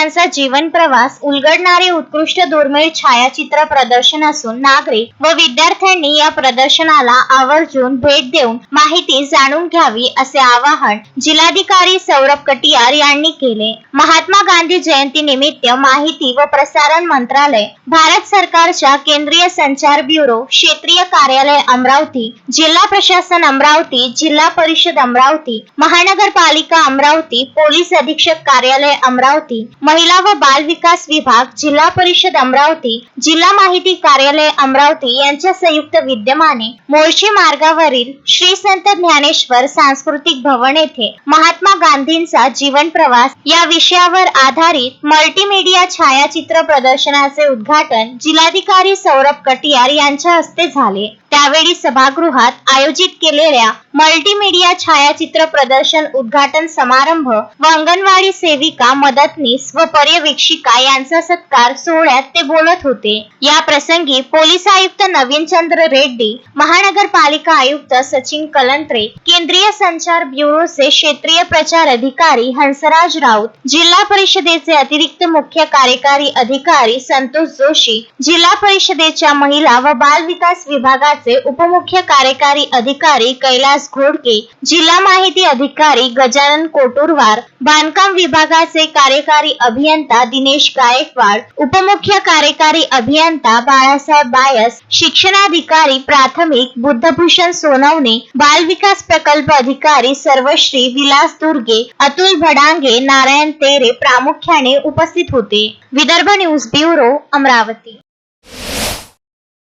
यांचा जीवन प्रवास उलगडणारे उत्कृष्ट दुर्मिळ छायाचित्र प्रदर्शन असून नागरिक व विद्यार्थ्यांनी या प्रदर्शनाला आवर्जून भेट देऊन माहिती जाणून घ्यावी असे आवाहन जिल्हाधिकारी सौरभ कटियार यांनी केले. महात्मा गांधी जयंती निमित्त माहिती व प्रसारण मंत्रालय भारत सरकारच्या केंद्रीय संचार ब्युरो क्षेत्रीय कार्यालय अमरावती जिल्हा प्रशासन अमरावती जिल्हा परिषद अमरावती महानगरपालिका अमरावती पोलीस अधीक्षक कार्यालय अमरावती महिला व बाल विकास विभाग जिल्हा परिषद अमरावती जिल्हा माहिती कार्यालय अमरावती यांच्या संयुक्त विद्यमाने मोर्शी मार्गावरील श्री संत ज्ञानेश्वर सांस्कृतिक भवन येथे महात्मा गांधींचा जीवन प्रवास या विषयावर आधारित मल्टीमीडिया छायाचित्र प्रदर्शनाचे उद्घाटन जिल्हाधिकारी सौरभ कटियार यांच्या हस्ते झाले. त्यावेळी सभागृहात आयोजित केलेल्या मल्टीमीडिया छायाचित्र प्रदर्शन उद्घाटन समारंभ व अंगणवाडी सेविका मदतनीस व पर्यवेक्षिका यांचा सत्कार सोहळ्यात ते बोलत होते. या प्रसंगी पोलीस आयुक्त नवीन चंद्र रेड्डी महानगरपालिका आयुक्त सचिन कलंत्रे केंद्रीय संचार ब्युरोचे क्षेत्रीय प्रचार अधिकारी हंसराज राऊत जिल्हा परिषदेचे अतिरिक्त मुख्य कार्यकारी अधिकारी संतोष जोशी जिल्हा परिषदेच्या महिला व बाल विकास विभागाचे उपमुख्य कार्यकारी अधिकारी कैलास घोडके जिल्हा माहिती अधिकारी गजानन कोटुरवार बांधकाम विभागाचे कार्यकारी अभियंता दिनेश गायकवाड उपमुख्य कार्यकारी अभियंता बाळासाहेब बायस शिक्षणाधिकारी प्राथमिक बुद्धभूषण सोनवणे बाल विकास प्रकल्प अधिकारी सर्वश्री विलास दुर्गे अतुल भडांगे नारायण तेरे प्रामुख्याने उपस्थित होते. Vidarbha news bureau Amravati.